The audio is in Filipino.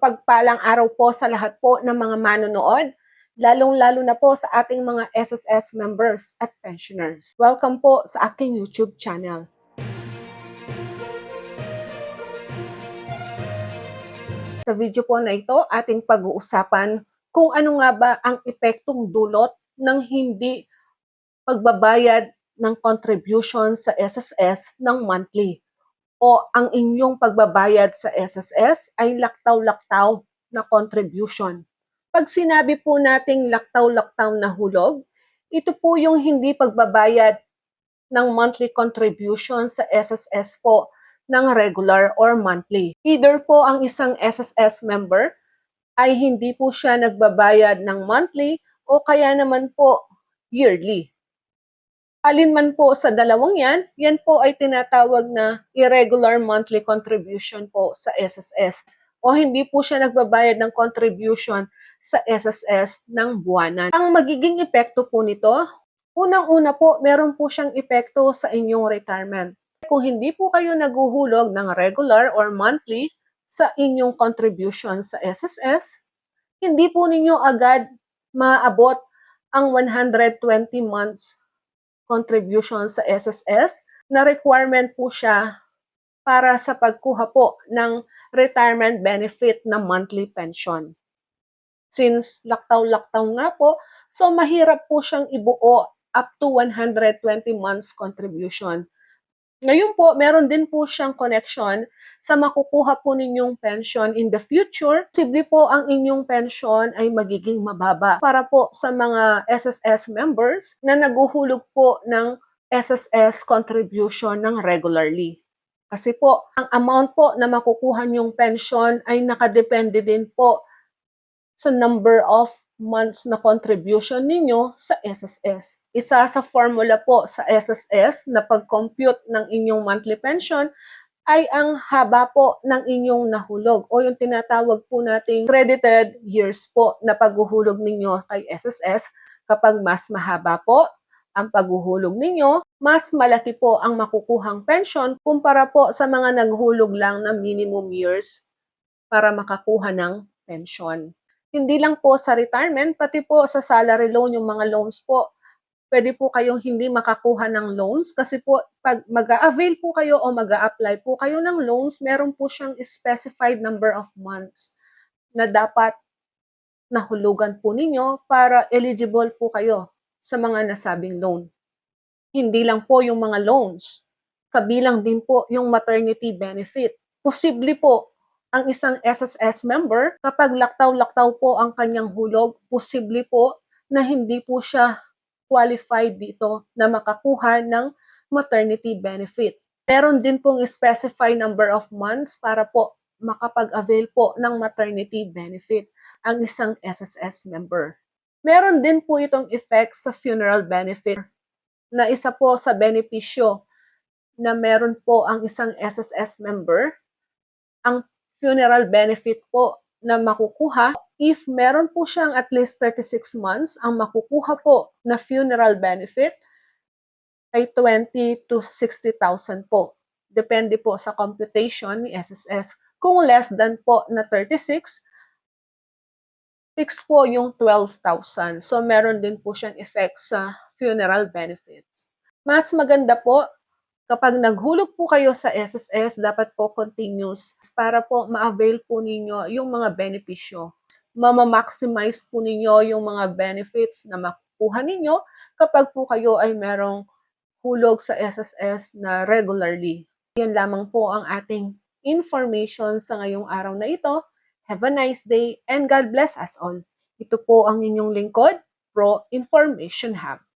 Mapagpalang araw po sa lahat po ng mga manonood, lalong-lalo na po sa ating mga SSS members at pensioners. Welcome po sa aking YouTube channel. Sa video po na ito, ating pag-uusapan kung ano nga ba ang epektong dulot ng hindi pagbabayad ng contribution sa SSS ng monthly o ang inyong pagbabayad sa SSS ay laktaw-laktaw na contribution. Pag sinabi po nating laktaw-laktaw na hulog, ito po yung hindi pagbabayad ng monthly contribution sa SSS po ng regular or monthly. Either po ang isang SSS member ay hindi po siya nagbabayad ng monthly o kaya naman po yearly. Alin man po sa dalawang yan, yan po ay tinatawag na irregular monthly contribution po sa SSS. O hindi po siya nagbabayad ng contribution sa SSS ng buwanan. Ang magiging epekto po nito, unang-una po, meron po siyang epekto sa inyong retirement. Kung hindi po kayo naguhulog ng regular or monthly sa inyong contribution sa SSS, hindi po ninyo agad maabot ang 120 months contribution sa SSS na requirement po siya para sa pagkuha po ng retirement benefit na monthly pension. Since laktaw-laktaw nga po, so mahirap po siyang ibuo up to 120 months contribution. Ngayon po, meron din po siyang connection sa makukuha po ninyong pension in the future. Posible po ang inyong pension ay magiging mababa para po sa mga SSS members na naguhulog po ng SSS contribution ng regularly. Kasi po, ang amount po na makukuha niyong pension ay nakadepende din po sa number of months na contribution ninyo sa SSS. Isa sa formula po sa SSS na pag-compute ng inyong monthly pension ay ang haba po ng inyong nahulog o yung tinatawag po nating credited years po na paghuhulog ninyo kay SSS. Kapag mas mahaba po ang paghuhulog ninyo, mas malaki po ang makukuhang pension kumpara po sa mga naghulog lang na minimum years para makakuha ng pension hindi lang po sa retirement, pati po sa salary loan, yung mga loans po, pwede po kayong hindi makakuha ng loans kasi po pag mag-avail po kayo o mag apply po kayo ng loans, meron po siyang specified number of months na dapat nahulugan po ninyo para eligible po kayo sa mga nasabing loan. Hindi lang po yung mga loans, kabilang din po yung maternity benefit. Posible po ang isang SSS member, kapag laktaw-laktaw po ang kanyang hulog, posible po na hindi po siya qualified dito na makakuha ng maternity benefit. Meron din pong specified number of months para po makapag-avail po ng maternity benefit ang isang SSS member. Meron din po itong effect sa funeral benefit na isa po sa benepisyo na meron po ang isang SSS member. Ang funeral benefit po na makukuha if meron po siyang at least 36 months, ang makukuha po na funeral benefit ay 20 to 60,000 po. Depende po sa computation ni SSS. Kung less than po na 36, fixed po yung 12,000. So, meron din po siyang effect sa funeral benefits. Mas maganda po Kapag naghulog po kayo sa SSS, dapat po continuous para po ma-avail po ninyo yung mga benepisyo. Mama-maximize po ninyo yung mga benefits na makukuha ninyo kapag po kayo ay merong hulog sa SSS na regularly. Yan lamang po ang ating information sa ngayong araw na ito. Have a nice day and God bless us all. Ito po ang inyong lingkod, Pro Information Hub.